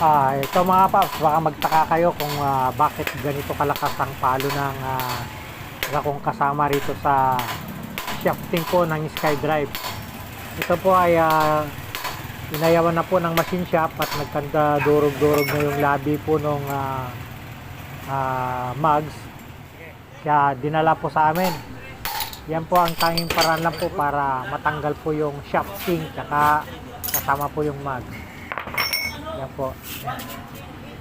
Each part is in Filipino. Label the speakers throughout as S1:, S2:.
S1: Ah, ito mga paps, baka magtaka kayo kung ah, bakit ganito kalakas ang palo ng ah, isa kong kasama rito sa shafting po ng SkyDrive. Ito po ay ah, inayawan na po ng machine shop at nagkanda durog-durog na yung labi po ng mugs. Kaya dinala po sa amin. Yan po ang tanging paraan lang po para matanggal po yung shafting tsaka kasama po yung mugs. Yan po.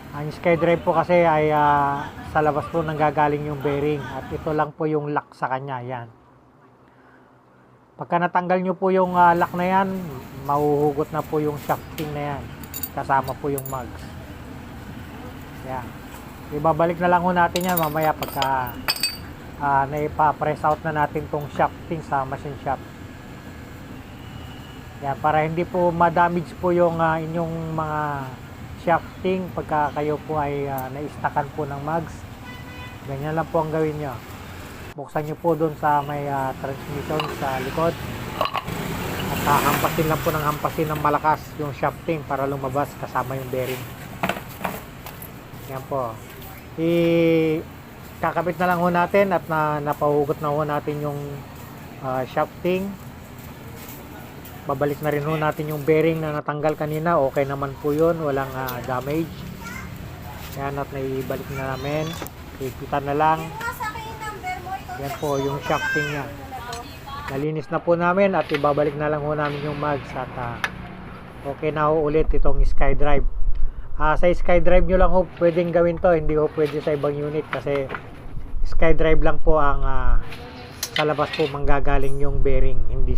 S1: Ang SkyDrive po kasi ay ah, sa labas po nanggagaling yung bearing at ito lang po yung lock sa kanya. Yan. Pagka natanggal nyo po yung ah, lock na yan, mahuhugot na po yung shafting na yan. Kasama po yung mugs. Yan. Ibabalik na lang ho natin yan mamaya pagka ah, naipa-press out na natin tong shafting sa machine shop. Yan, para hindi po ma-damage po yung ah, inyong mga shafting pagka kayo po ay uh, naistakan po ng mugs. Ganyan lang po ang gawin nyo. Buksan nyo po doon sa may ah, transmission sa likod. At ah, hampasin lang po ng hampasin ng malakas yung shafting para lumabas kasama yung bearing. Yan po. I kakabit na lang ho natin at na napahugot na ho natin yung ah, shafting babalik na rin ho natin yung bearing na natanggal kanina. Okay naman po yun. Walang ah, damage. Yan at naibalik na namin. Ikitan na lang. Yan po yung shafting nya nalinis na po namin at ibabalik na lang ho namin yung mags at ah, okay na ho ulit itong SkyDrive. Ah, sa SkyDrive nyo lang ho pwedeng gawin to. Hindi ho pwede sa ibang unit kasi SkyDrive lang po ang ah, sa labas po manggagaling yung bearing. Hindi